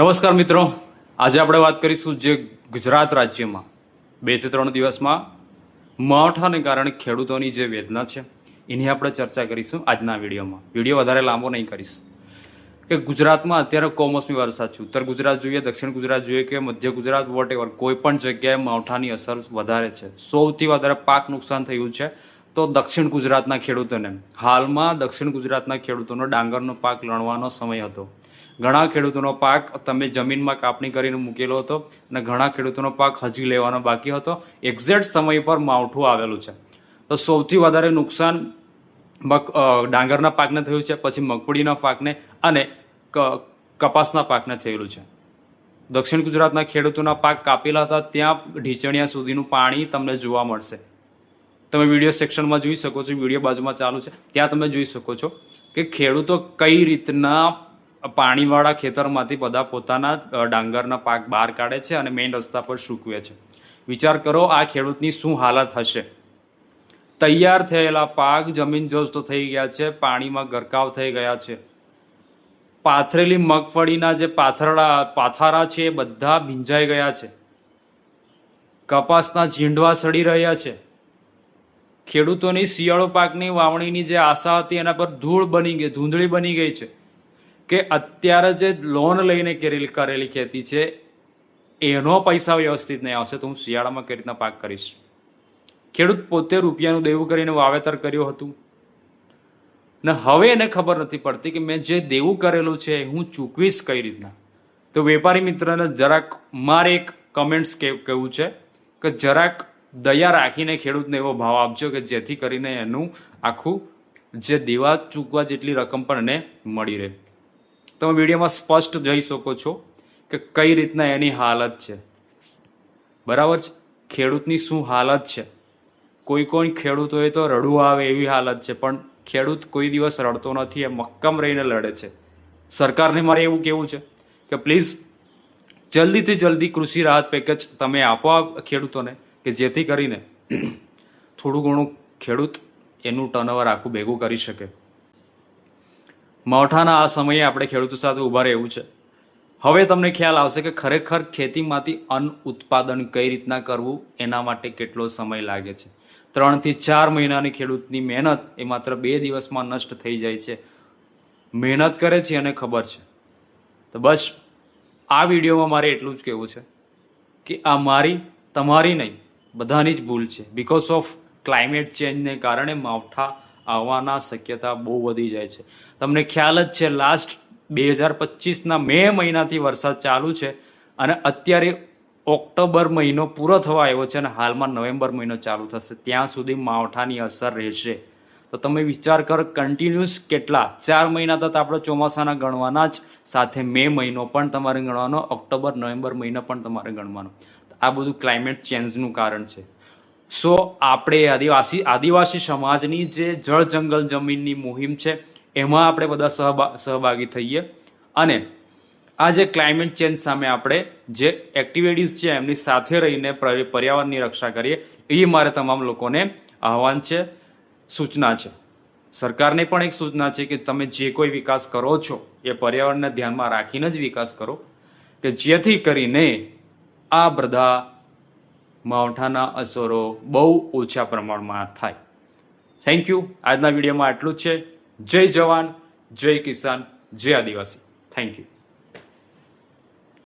નમસ્કાર મિત્રો. આજે આપણે વાત કરીશું જે ગુજરાત રાજ્યમાં બેથી ત્રણ દિવસમાં માવઠાને કારણે ખેડૂતોની જે વેદના છે, એની આપણે ચર્ચા કરીશું આજના વિડીયોમાં. વીડિયો વધારે લાંબો નહીં કરીશ. કે ગુજરાતમાં અત્યારે કમોસમી વરસાદ છે. ઉત્તર ગુજરાત જોઈએ, દક્ષિણ ગુજરાત જોઈએ કે મધ્ય ગુજરાત વોટ એવર કોઈ પણ જગ્યાએ માવઠાની અસર વધારે છે. સૌથી વધારે પાક નુકસાન થયું છે તો દક્ષિણ ગુજરાતના ખેડૂતોને. હાલમાં દક્ષિણ ગુજરાતના ખેડૂતોનો ડાંગરનો પાક લણવાનો સમય હતો. ઘણા ખેડૂતોનો પાક તમે જમીનમાં કાપણી કરીને મૂકેલો હતો અને ઘણા ખેડૂતોનો પાક હજી લેવાનો બાકી હતો. એક્ઝેક્ટ સમય પર માવઠું આવેલું છે. તો સૌથી વધારે નુકસાન મગ ડાંગરના પાકને થયું છે, પછી મગફળીના પાકને અને કપાસના પાકને થયેલું છે. દક્ષિણ ગુજરાતના ખેડૂતોના પાક કાપેલા હતા, ત્યાં ઢીચણિયા સુધીનું પાણી તમને જોવા મળશે. તમે વીડિયો સેક્શનમાં જોઈ શકો છો, વીડિયો બાજુમાં ચાલુ છે. ત્યાં તમે જોઈ શકો છો કે ખેડૂતો કઈ રીતના પાણીવાળા ખેતરમાંથી બધા પોતાના ડાંગરના પાક બહાર કાઢે છે અને મેઇન રસ્તા પર સૂકવે છે. વિચાર કરો આ ખેડૂતની શું હાલત હશે? તૈયાર થયેલા પાક જમીન જોસ્ત થઈ ગયા છે, પાણીમાં ગરકાવ થઈ ગયા છે. પાથરેલી મગફળીના જે પાથરડા, પાથારા છે એ બધા ભીંજાઈ ગયા છે. કપાસના ઝીંડવા સડી રહ્યા છે. ખેડૂતોની શિયાળો પાકની વાવણીની જે આશા હતી એના પર ધૂળ બની ગઈ, ધૂંધળી બની ગઈ છે. કે અત્યારે જે લોન લઈને કરેલી ખેતી છે, એનો પૈસા વ્યવસ્થિત નહીં આવશે તો હું શિયાળામાં કઈ રીતના પાક કરીશ? ખેડૂત પોતે રૂપિયાનું દેવું કરીને વાવેતર કર્યું હતું. ને હવે એને ખબર નથી પડતી કે મેં જે દેવું કરેલું છે હું ચૂકવીશ કઈ રીતના? તો વેપારી મિત્રને જરાક મારે એક કમેન્ટ્સ કહેવું છે કે જરાક દયા રાખીને ખેડૂતને એવો ભાવ આપજો કે જેથી કરીને એનું આખું જે દેવા ચૂકવા જેટલી રકમ પણ એને મળી રહે. તમે વિડીયોમાં સ્પષ્ટ જોઈ શકો છો કે કઈ રીતના એની હાલત છે. બરાબર છે? ખેડૂતની શું હાલત છે? કોઈ કોઈ ખેડૂતોએ તો રડવું આવે એવી હાલત છે, પણ ખેડૂત કોઈ દિવસ રડતો નથી, એ મક્કમ રહીને લડે છે. સરકારને મારે એવું કહેવું છે કે પ્લીઝ જલ્દીથી જલ્દી કૃષિ રાહત પેકેજ તમે આપો ખેડૂતોને કે જેથી કરીને થોડું ઘણું ખેડૂત એનું ટર્નઓવર આખું ભેગું કરી શકે. માવઠાના આ સમયે આપણે ખેડૂતો સાથે ઊભા રહેવું છે. હવે તમને ખ્યાલ આવશે કે ખરેખર ખેતીમાંથી અન્ન ઉત્પાદન કઈ રીતના કરવું, એના માટે કેટલો સમય લાગે છે. ત્રણથી ચાર મહિનાની ખેડૂતની મહેનત એ માત્ર બે દિવસમાં નષ્ટ થઈ જાય છે. મહેનત કરે છે અને ખબર છે. તો બસ, આ વિડીયોમાં મારે એટલું જ કહેવું છે કે આ મારી, તમારી નહીં, બધાની જ ભૂલ છે. બિકોઝ ઓફ ક્લાઇમેટ ચેન્જને કારણે માવઠા આવવાના શક્યતા બહુ વધી જાય છે. તમને ખ્યાલ જ છે લાસ્ટ બે હજાર પચીસના મે મહિનાથી વરસાદ ચાલુ છે અને અત્યારે ઓક્ટોબર મહિનો પૂરો થવા આવ્યો છે અને હાલમાં નવેમ્બર મહિનો ચાલુ થશે. ત્યાં સુધી માવઠાની અસર રહેશે. તો તમે વિચાર કરો કન્ટિન્યુઅસ કેટલા? ચાર મહિના તો આપણે ચોમાસાના ગણવાના જ, સાથે મે મહિનો પણ તમારે ગણવાનો, ઓક્ટોબર, નવેમ્બર મહિનો પણ તમારે ગણવાનો. આ બધું ક્લાઇમેટ ચેન્જનું કારણ છે. સો આપણે આદિવાસી આદિવાસી સમાજની જે જળ જંગલ જમીનની મુહિમ છે, એમાં આપણે બધા સહભા સહભાગી થઈએ. અને આ જે ક્લાઇમેટ ચેન્જ સામે આપણે જે એક્ટિવિટીઝ છે, એમની સાથે રહીને પર્યાવરણની રક્ષા કરીએ, એ મારે તમામ લોકોને આહવાન છે, સૂચના છે. સરકારને પણ એક સૂચના છે કે તમે જે કોઈ વિકાસ કરો છો, એ પર્યાવરણને ધ્યાનમાં રાખીને જ વિકાસ કરો, કે જેથી કરીને આ બધા માવઠાના અસરો બહુ ઓછા પ્રમાણમાં થાય. થેન્ક યુ આજના વિડીયોમાં આટલું જ છે. જય જવાન, જય કિસાન, જય આદિવાસી. Thank you